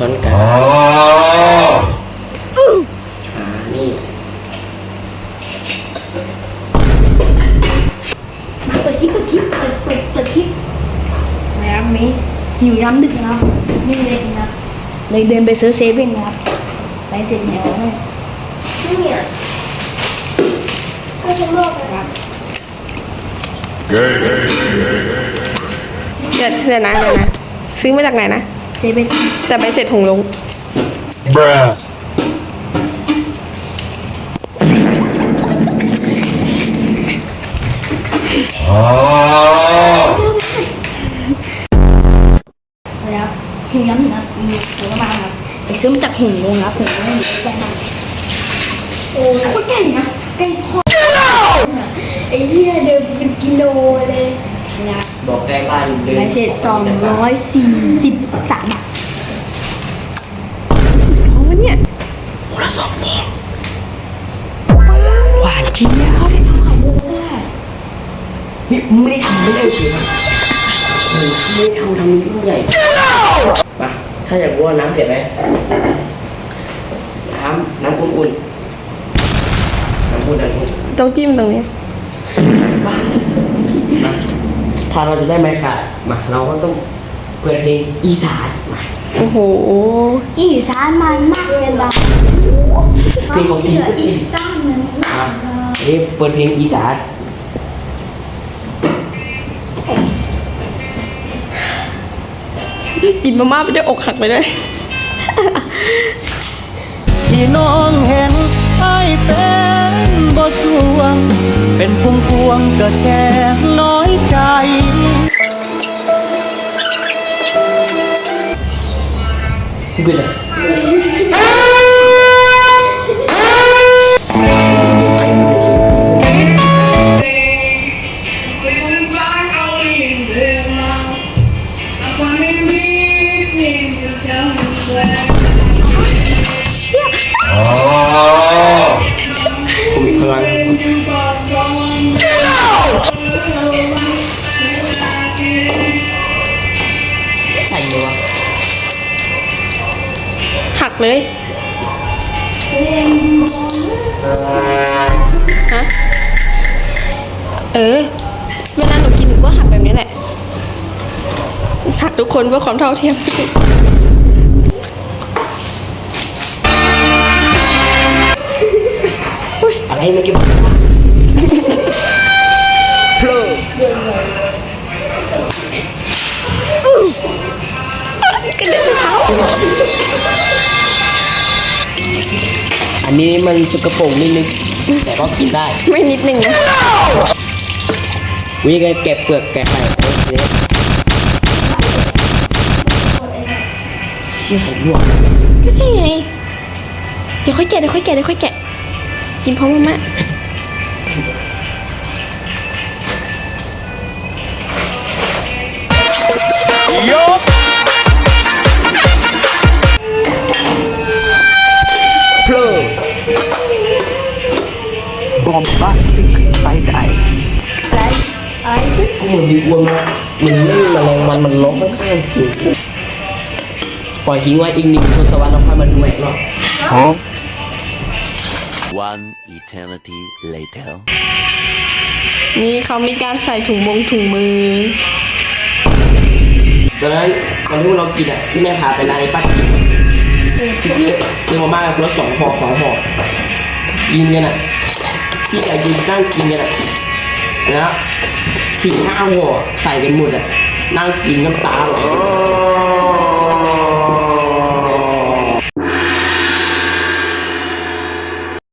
ช้อนกลางอ่านี่เปิดคลิปเปิดคลิปเปิดเปิดเปิดคลิปนะครับมีหิวย้ำดึกนะครับไม่มีอะไรกินนะครับเลยเดินไปซื้อเซเว่นนะครับไปเสร็จแล้วเนี่ยนี่อะก็จะลอกนะครับเดี๋ยวเดี๋ยวนะเดี๋ยวนะซื้อมาจากไหนนะ เซเว่นแต่ไปเสร็จหงลง Bruh. นะครับหิวย้ำดึกนะครับมีผลไม้ครับไปซื้อมาจากหงลงนะครับหงลงอยู่ใกล้ๆบ้านโอ้โคตรใหญ่นะใกล้พ่อไอ้เหี้ยเดินเป็นกิโลเลยนะครั บบอกใกล้บ้านเดินใบเสร็จสองร้อยสี่สิบสามบาทฟองวะเนี่ยคนละสองฟองหวานจริงเนี่ยขายโบก้านี่มึงไม่ได้ทำไม่ได้เชียวมึงไม่ได้ทำทำนี้ลูกใหญ่มาถ้าอยากรู้ว่าน้ำเผ็ดไหมน้ำน้ำอุ่นๆน้ำอุ่นน้ำอุ่นต้องจิ้มตรงนี้มาถ้าเราจะได้บรรยากาศมาเราก็ต้องเปิดเพลงอีสานมาโอ้โห อีสานมันมากเลยนะเพลงของเชื่พี่อก็อีสิสานมันอะนี่เปิดเพลงอีสานกินมาม่าไปด้วยอกหักไปด้วยที่น้องเห็นไอ้ายเป็นบ่สวง เป็นพวงพวงๆก็แค่น้ พู เลยฮะเออ เวลาหนูกินหนูก็หักแบบนี้แหละหักทุกคนเพื่อความเท่าเทียมอะไรมื่กี้บ นนี้มันสกปรกนิดนึงแต่ก็กินได้ไม่นิดนึงนะวิธีการเก็บเปลือกแกะไข่เนี่ยนี่ไข่ลวกก็ใช่ไงเดี๋ยวค่อยแกะเดี๋ยวค่อยแกะเดี๋ยวค่อยแกะกินพร้อมมาม่า bombastic side eye ก็เหมือนมีกลัวมาเหมือนเล่นแมลงวันมันล้มข้างๆหูปล่อยทิ้งไว้อีกหนึ่งทศวรรษแล้วค่อยมาดูใหม่อีกรอบ huh One eternity later. นี่เขามีการใส่ถุงมงถุงมือ ตอนนั้นตอนที่เรากินอะที่แม่พาไปร้านไอ้ป้ากินพี่ ซื้อซื้อมาม่าคนละสองห่อสองห่อกินกันอะพี่กับยินนั่งกินกันอะแล้วสี่ห้าห่อใส่กันหมดอะนั่งกินน้ำตาไหล